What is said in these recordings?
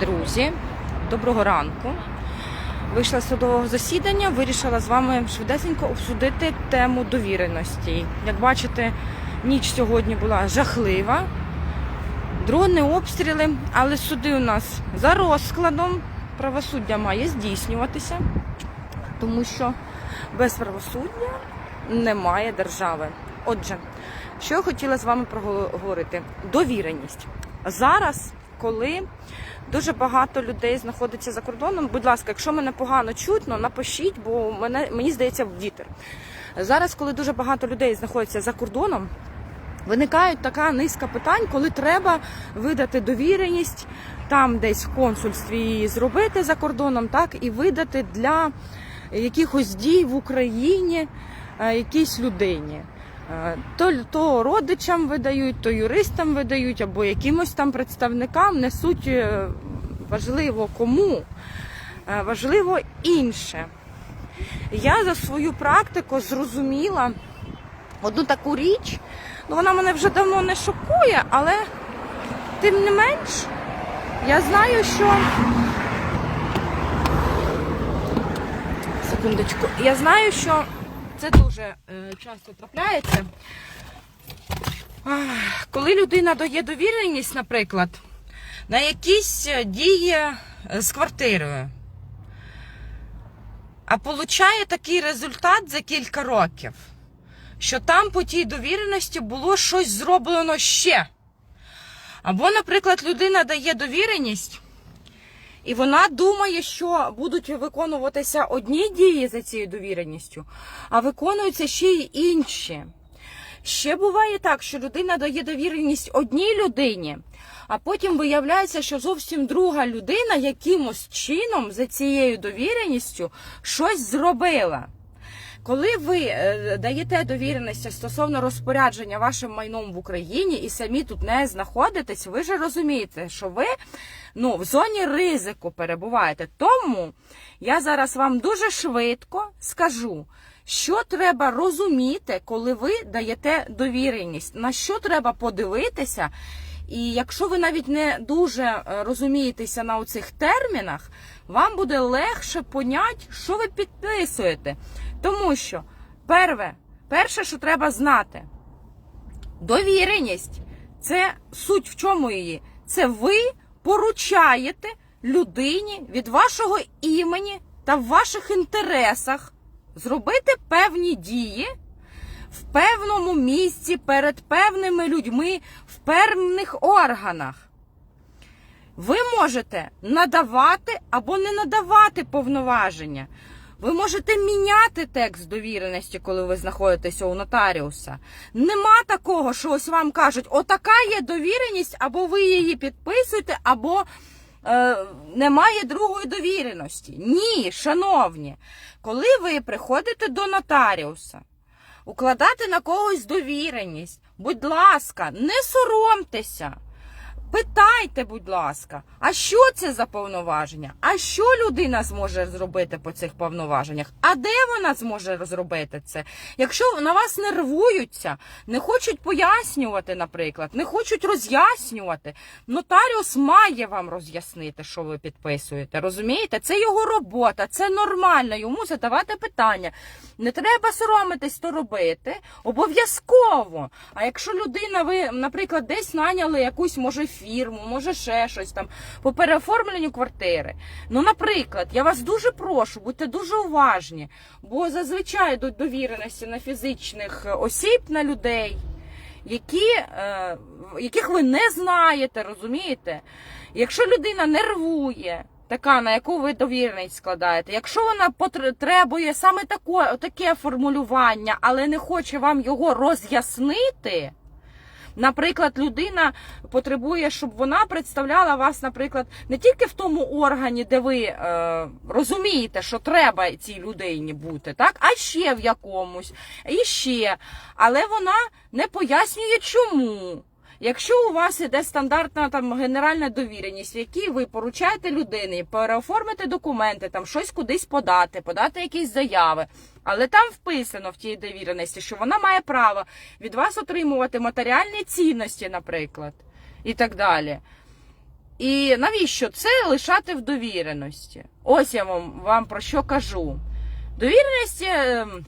Друзі, доброго ранку. Вийшла з судового засідання, вирішила з вами швидесенько обсудити тему довіреності. Як бачите, ніч сьогодні була жахлива. Дрони, обстріли, але суди у нас за розкладом. Правосуддя має здійснюватися, тому що без правосуддя немає держави. Отже, що я хотіла з вами проговорити? Довіреність. Зараз, коли дуже багато людей знаходиться за кордоном, будь ласка, якщо мене погано чутно, напишіть, бо мене, мені здається, вітер. Зараз, коли дуже багато людей знаходиться за кордоном, Виникають така низка питань, коли треба видати довіреність там, десь в консульстві її зробити за кордоном, так і видати для якихось дій в Україні е, якійсь людині. Е, То, то родичам видають, то юристам видають, або якимось там представникам несуть е, важливо кому, е, важливо інше. Я за свою практику зрозуміла одну таку річ. Ну, вона мене вже давно не шокує, але тим не менш, я знаю, що. Секундочку. Я знаю, що це дуже е, часто трапляється. Коли людина дає довіреність, наприклад, на якісь е, дії е, з квартирою, а получає такий результат за кілька років що там по тій довіреності було щось зроблено ще. Або, наприклад, людина дає довіреність, і вона думає, що будуть виконуватися одні дії за цією довіреністю, а виконуються ще й інші. Ще буває так, що людина дає довіреність одній людині, а потім виявляється, що зовсім друга людина якимось чином за цією довіреністю щось зробила. Коли ви е, даєте довіреності стосовно розпорядження вашим майном в Україні і самі тут не знаходитесь, ви ж розумієте, що ви ну, в зоні ризику перебуваєте. Тому я зараз вам дуже швидко скажу, що треба розуміти, коли ви даєте довіреність, на що треба подивитися. І якщо ви навіть не дуже е, розумієтеся на оцих термінах, вам буде легше поняти, що ви підписуєте. Тому що перше, перше, що треба знати, довіреність це суть в чому її? Це ви поручаєте людині від вашого імені та в ваших інтересах зробити певні дії в певному місці перед певними людьми в певних органах. Ви можете надавати або не надавати повноваження. Ви можете міняти текст довіреності, коли ви знаходитеся у нотаріуса. Нема такого, що ось вам кажуть, отака є довіреність, або ви її підписуєте, або е, немає другої довіреності. Ні, шановні, коли ви приходите до нотаріуса, укладати на когось довіреність, будь ласка, не соромтеся. Питайте, будь ласка, а що це за повноваження? А що людина зможе зробити по цих повноваженнях? А де вона зможе зробити це? Якщо на вас нервуються, не хочуть пояснювати, наприклад, не хочуть роз'яснювати, нотаріус має вам роз'яснити, що ви підписуєте. Розумієте? Це його робота, це нормально. Йому задавати питання. Не треба соромитись то робити. Обов'язково. А якщо людина, ви, наприклад, десь наняли якусь може фірму, може ще щось там по переоформленню квартири. Ну, наприклад, я вас дуже прошу, будьте дуже уважні, бо зазвичай до довіреності на фізичних осіб, на людей, які, е, яких ви не знаєте, розумієте? Якщо людина нервує, така, на яку ви довіреність складаєте, якщо вона потребує саме тако, таке формулювання, але не хоче вам його роз'яснити. Наприклад, людина потребує, щоб вона представляла вас, наприклад, не тільки в тому органі, де ви е, розумієте, що треба цій людині бути, так, а ще в якомусь, і ще. Але вона не пояснює, чому. Якщо у вас іде стандартна там генеральна довіреність, в якій ви поручаєте людині переоформити документи, там щось кудись подати, подати якісь заяви, але там вписано в тій довіреності, що вона має право від вас отримувати матеріальні цінності, наприклад, і так далі. І навіщо це лишати в довіреності? Ось я вам, вам про що кажу. Довіреності ем,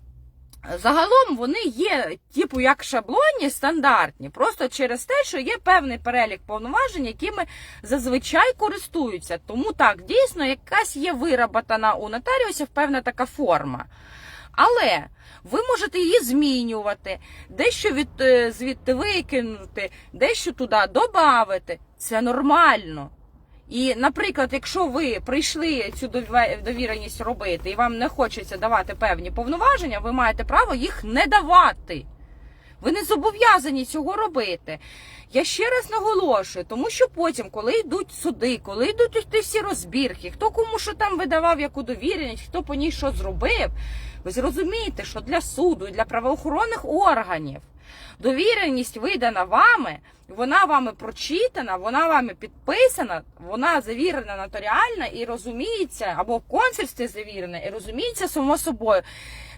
загалом вони є, типу, як шаблонні, стандартні, просто через те, що є певний перелік повноважень, якими зазвичай користуються. Тому так, дійсно, якась є вироботана у нотаріусів певна така форма. Але ви можете її змінювати, дещо від, е, звідти викинути, дещо туди додати. Це нормально. І, наприклад, якщо ви прийшли цю довіреність робити і вам не хочеться давати певні повноваження, ви маєте право їх не давати. Ви не зобов'язані цього робити. Я ще раз наголошую, тому що потім, коли йдуть суди, коли йдуть ті всі розбірки, хто кому що там видавав яку довіреність, хто по ній що зробив, ви зрозумієте, що для суду і для правоохоронних органів довіреність видана вами, вона вами прочитана, вона вами підписана, вона завірена нотаріально і розуміється, або консульстві завірена, і розуміється само собою,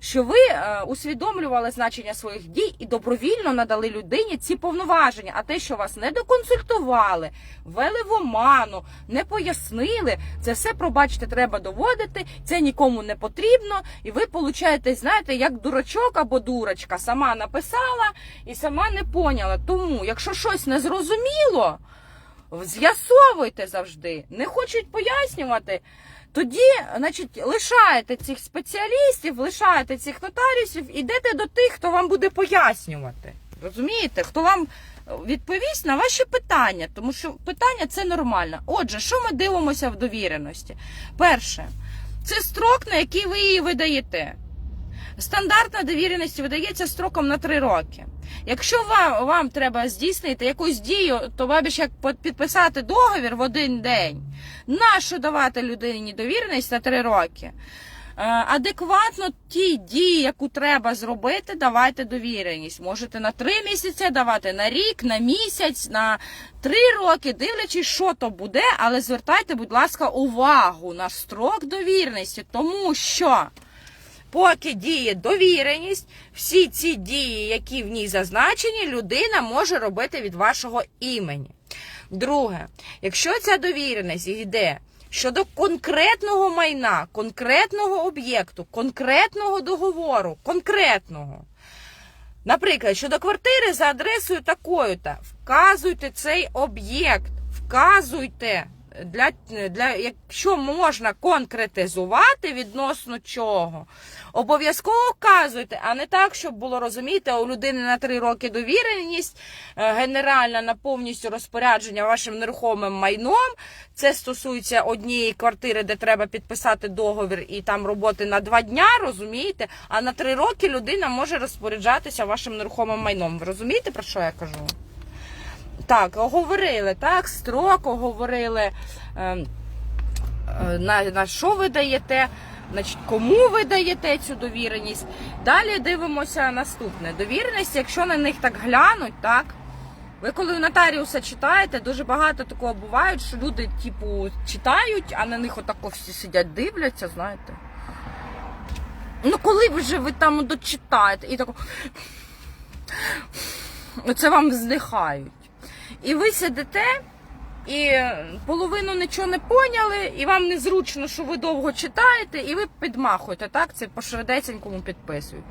що ви е, усвідомлювали значення своїх дій і добровільно надали людині ці повноваження. А те, що вас не доконсультували, ввели в оману, не пояснили, це все, пробачте, треба доводити, це нікому не потрібно, і ви получаєте, знаєте, як дурачок або дурочка, сама написала і сама не поняла. Тому, якщо щось не зрозуміло, з'ясовуйте завжди. Не хочуть пояснювати. Тоді, значить, лишаєте цих спеціалістів, лишаєте цих нотаріусів, ідете до тих, хто вам буде пояснювати. Розумієте? Хто вам відповість на ваші питання, тому що питання це нормально. Отже, що ми дивимося в довіреності? Перше, це строк, на який ви її видаєте. Стандартна довіреність видається строком на 3 роки. Якщо вам, вам треба здійснити якусь дію, то бабіж як підписати договір в один день. Нащо давати людині довіреність на 3 роки? Е, Адекватно тій дії, яку треба зробити, давайте довіреність. Можете на 3 місяці давати, на рік, на місяць, на 3 роки, дивлячись, що то буде, але звертайте, будь ласка, увагу на строк довіреності, тому що. Поки діє довіреність, всі ці дії, які в ній зазначені, людина може робити від вашого імені. Друге, якщо ця довіреність йде щодо конкретного майна, конкретного об'єкту, конкретного договору, конкретного. Наприклад, щодо квартири за адресою такою-то, вказуйте цей об'єкт, вказуйте, для, для, якщо можна конкретизувати відносно чого, обов'язково вказуйте, а не так, щоб було розумієте, у людини на три роки довіреність е, генеральна на повністю розпорядження вашим нерухомим майном. Це стосується однієї квартири, де треба підписати договір і там роботи на два дня, розумієте? А на три роки людина може розпоряджатися вашим нерухомим майном. Ви розумієте, про що я кажу? Так, оговорили, так, строк оговорили, е, е, на, на що ви даєте, значить, кому ви даєте цю довіреність. Далі дивимося наступне. Довіреність, якщо на них так глянуть, так. Ви коли в нотаріуса читаєте, дуже багато такого буває, що люди, типу, читають, а на них отако всі сидять, дивляться, знаєте. Ну, коли вже ви там дочитаєте і тако. Оце вам вздихають. І ви сидите і половину нічого не поняли, і вам незручно, що ви довго читаєте, і ви підмахуєте, так? Це по швидесенькому підписуєте.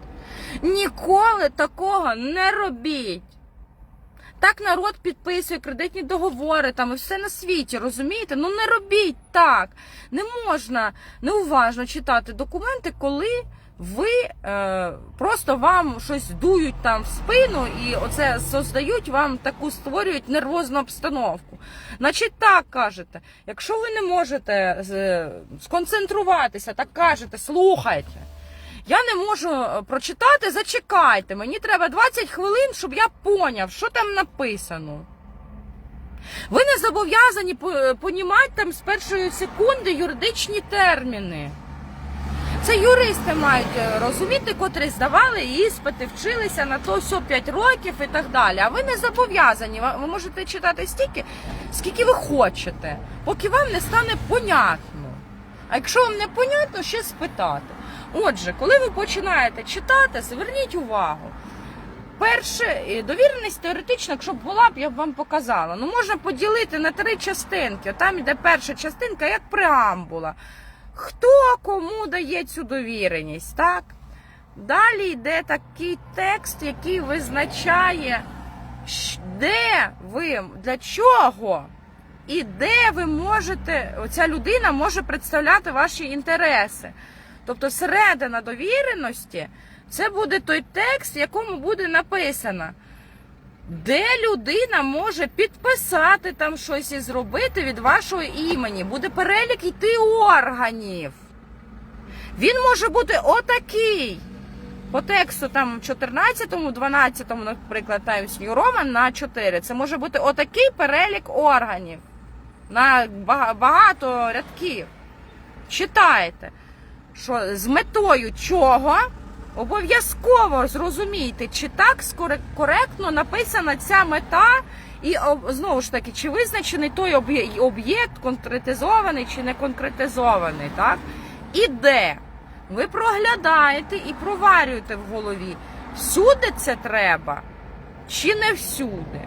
Ніколи такого не робіть. Так народ підписує кредитні договори, там і все на світі, розумієте? Ну не робіть так. Не можна неуважно читати документи, коли ви е, просто вам щось дують там в спину і оце создають вам таку створюють нервозну обстановку. Значить, так кажете, якщо ви не можете сконцентруватися, так кажете, слухайте. Я не можу е, прочитати, зачекайте. Мені треба 20 хвилин, щоб я поняв, що там написано. Ви не зобов'язані понімати там з першої секунди юридичні терміни. Це юристи мають е, розуміти, котрі здавали іспити, вчилися на то все 5 років і так далі. А ви не зобов'язані. Ви- можете читати стільки, скільки ви хочете, поки вам не стане понятно. А якщо вам не понятно, ще спитати. Отже, коли ви починаєте читати, зверніть увагу. перше, довіреність теоретично, якщо б була б, я б вам показала. Ну, можна поділити на три частинки. Там іде перша частинка, як преамбула. Хто кому дає цю довіреність, так? Далі йде такий текст, який визначає, де ви, для чого і де ви можете, оця людина може представляти ваші інтереси. Тобто середина довіреності це буде той текст, в якому буде написано, де людина може підписати там щось і зробити від вашого імені. Буде перелік йти органів. Він може бути отакий. По тексту там 14-му, 12-му, наприклад, Times New Roman на 4. Це може бути отакий перелік органів на багато рядків. Читайте, що з метою чого обов'язково зрозумійте, чи так коректно написана ця мета, і знову ж таки, чи визначений той об'єкт конкретизований чи не конкретизований, так? І де? Ви проглядаєте і проварюєте в голові, всюди це треба, чи не всюди.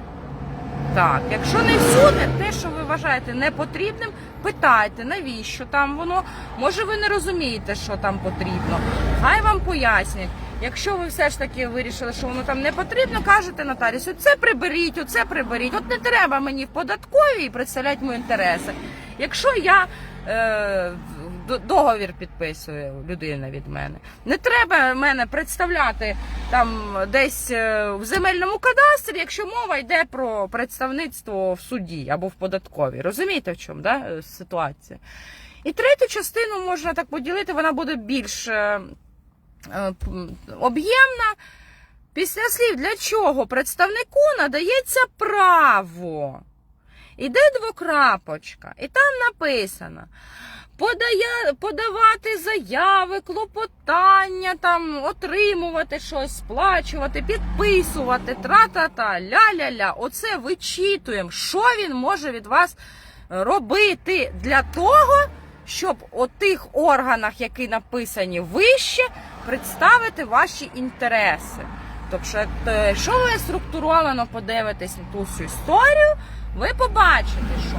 Так, якщо не всюди, те, що ви вважаєте непотрібним, питайте, навіщо там воно. Може, ви не розумієте, що там потрібно. Хай вам пояснять. Якщо ви все ж таки вирішили, що воно там не потрібно, кажете нотаріусу, це приберіть, оце приберіть. От не треба мені в податковій представляти мої інтереси. Якщо я е, договір підписую людина від мене, не треба мене представляти там десь е, в земельному кадастрі, якщо мова йде про представництво в суді або в податковій. Розумієте, в чому да, е, ситуація? І третю частину можна так поділити, вона буде більш е, об'ємна. Після слів для чого представнику надається право. Іде двокрапочка, і там написано подає, подавати заяви, клопотання, там, отримувати щось, сплачувати, підписувати, тра-та-та, ля-ля-ля. Оце вичитуємо, що він може від вас робити для того, щоб у тих органах, які написані вище, представити ваші інтереси. Тобто, е, якщо ви структуровано подивитесь на ту всю історію, ви побачите, що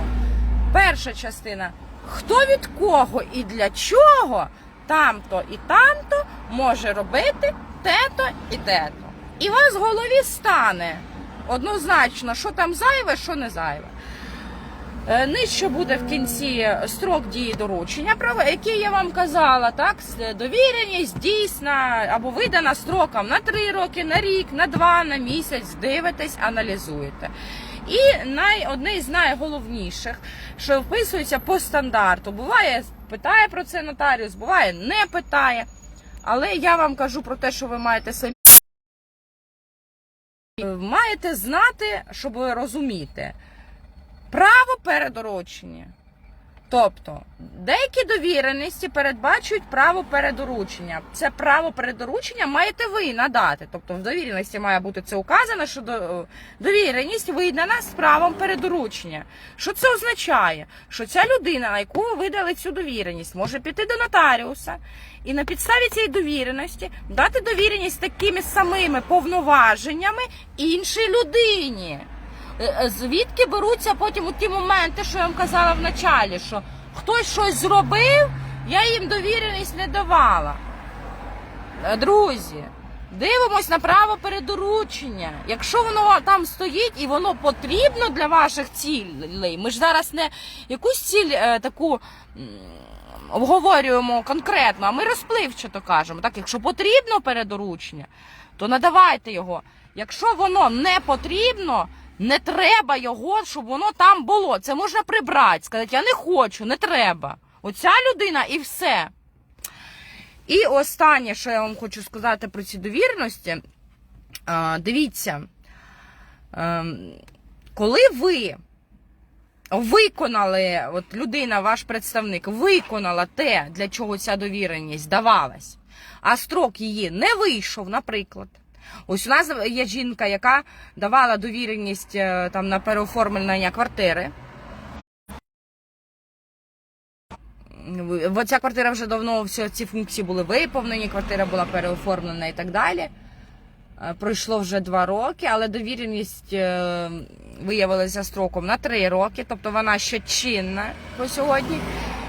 перша частина хто від кого і для чого там-то і там-то може робити те-то і те-то. І вас в голові стане однозначно, що там зайве, що не зайве. Е, Нижче буде в кінці строк дії доручення, який я вам казала, так, довіреність дійсна або видана строком на 3 роки, на рік, на 2, на місяць, дивитесь, аналізуєте. І най, одне з найголовніших, що вписується по стандарту. Буває, питає про це нотаріус, буває, не питає. Але я вам кажу про те, що ви маєте самі. Маєте знати, щоб розуміти. Право передоручення. Тобто, деякі довіреності передбачують право передоручення. Це право передоручення маєте ви надати. Тобто в довіреності має бути це указано, що довіреність видана з правом передоручення. Що це означає? Що ця людина, на яку ви видали цю довіреність, може піти до нотаріуса і на підставі цієї довіреності дати довіреність такими самими повноваженнями іншій людині. Е, е, Звідки беруться потім у ті моменти, що я вам казала в началі, що хтось щось зробив, я їм довіреність не давала. Е, Друзі, дивимось на право передоручення. Якщо воно там стоїть і воно потрібно для ваших цілей, ми ж зараз не якусь ціль е, таку. Обговорюємо конкретно, а ми розпливчато кажемо. Так, якщо потрібно передоручення, то надавайте його. Якщо воно не потрібно, не треба його, щоб воно там було. Це можна прибрати, сказати, я не хочу, не треба. Оця людина і все. І останнє, що я вам хочу сказати про ці довірності, дивіться, ем, коли ви виконали, от людина, ваш представник, виконала те, для чого ця довіреність давалась, а строк її не вийшов, наприклад. Ось у нас є жінка, яка давала довіреність е, там на переоформлення квартири. Ця квартира вже давно всі ці функції були виповнені, квартира була переоформлена і так далі. Е, Пройшло вже два роки, але довіреність е, виявилася строком на три роки, тобто вона ще чинна по сьогодні.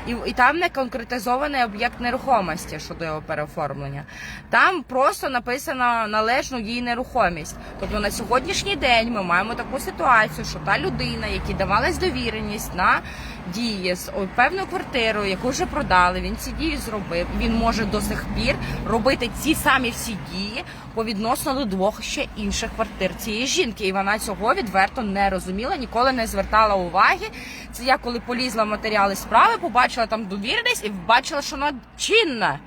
І, і там не конкретизований об'єкт нерухомості щодо його переоформлення. Там просто написано належну їй нерухомість. Тобто на сьогоднішній день ми маємо таку ситуацію, що та людина, якій давалась довіреність на дії з певною квартирою, яку вже продали, він ці дії зробив. Він може до сих пір робити ці самі всі дії по відносно до двох ще інших квартир цієї жінки. І вона цього відверто не розуміла, ніколи не звертала уваги. Це я коли полізла в матеріали справи, побачила там довіреність і бачила, що вона чинна.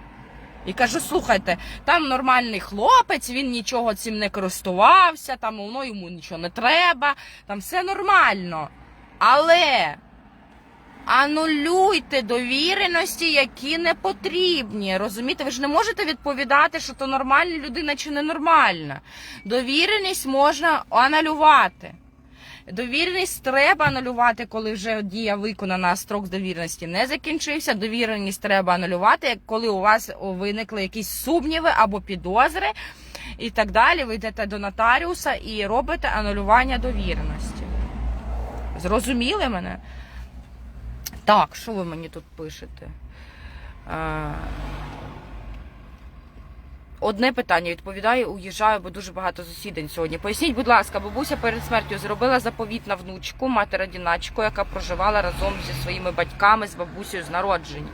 І кажу, слухайте, там нормальний хлопець, він нічого цим не користувався, там воно йому нічого не треба, там все нормально. Але анулюйте довіреності, які не потрібні. Розумієте, ви ж не можете відповідати, що то нормальна людина чи ненормальна. Довіреність можна анулювати. Довіреність треба анулювати, коли вже дія виконана, а строк довіреності не закінчився. Довіреність треба анулювати, коли у вас виникли якісь сумніви або підозри і так далі. Ви йдете до нотаріуса і робите анулювання довіреності. Зрозуміли мене? Так, що ви мені тут пишете? Е, Одне питання відповідаю, уїжджаю, бо дуже багато засідань сьогодні. Поясніть, будь ласка, бабуся перед смертю зробила заповіт на внучку, матір одиначку, яка проживала разом зі своїми батьками з бабусею з народження.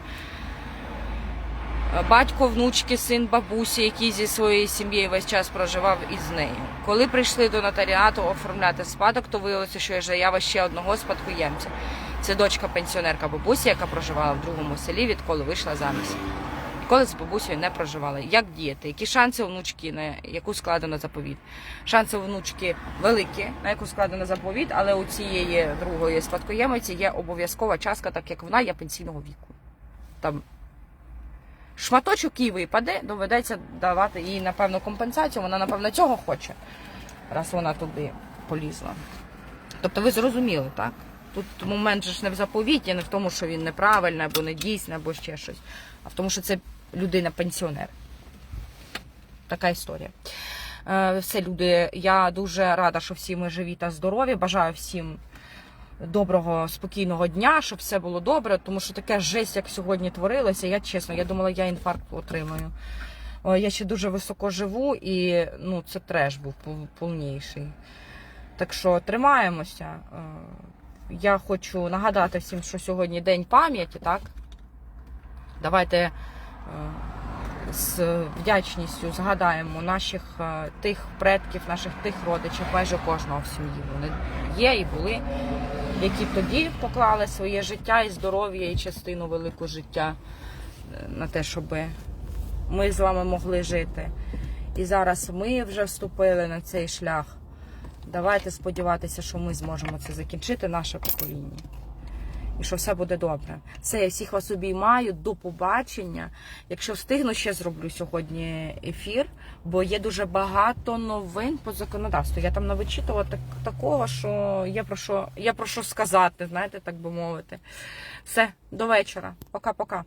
Батько внучки, син бабусі, який зі своєю сім'єю весь час проживав із нею. Коли прийшли до нотаріату оформляти спадок, то виявилося, що є заява ще одного спадкоємця. Це дочка пенсіонерка бабусі, яка проживала в другому селі, відколи вийшла заміж. Ніколи з бабусею не проживала. Як діяти? Які шанси у внучки, на яку складено заповіт? Шанси у внучки великі, на яку складено заповіт, але у цієї другої спадкоємиці є обов'язкова частка, так як вона є пенсійного віку. Там шматочок їй випаде, доведеться давати їй, напевно, компенсацію. Вона, напевно, цього хоче, раз вона туди полізла. Тобто ви зрозуміли, так? Тут момент же ж не в заповіті, не в тому, що він неправильний або не дійсний, або ще щось, а в тому, що це людина-пенсіонер. Така історія. Е, Все, люди, я дуже рада, що всі ми живі та здорові. Бажаю всім доброго, спокійного дня, щоб все було добре, тому що таке жесть, як сьогодні творилося, я чесно, я думала, я інфаркт отримаю. Я ще дуже високо живу і ну, це треш був повніший. Так що тримаємося. Я хочу нагадати всім, що сьогодні день пам'яті, так? Давайте е, з вдячністю згадаємо наших е, тих предків, наших тих родичів, майже кожного в сім'ї. Вони є і були, які тоді поклали своє життя і здоров'я, і частину велику життя е, на те, щоб ми з вами могли жити. І зараз ми вже вступили на цей шлях. Давайте сподіватися, що ми зможемо це закінчити, наше покоління. І що все буде добре. Все, я всіх вас обіймаю. До побачення. Якщо встигну, ще зроблю сьогодні ефір, бо є дуже багато новин по законодавству. Я там навичитувала так, такого, що є про що, є про що сказати, знаєте, так би мовити. Все, до вечора. Пока-пока.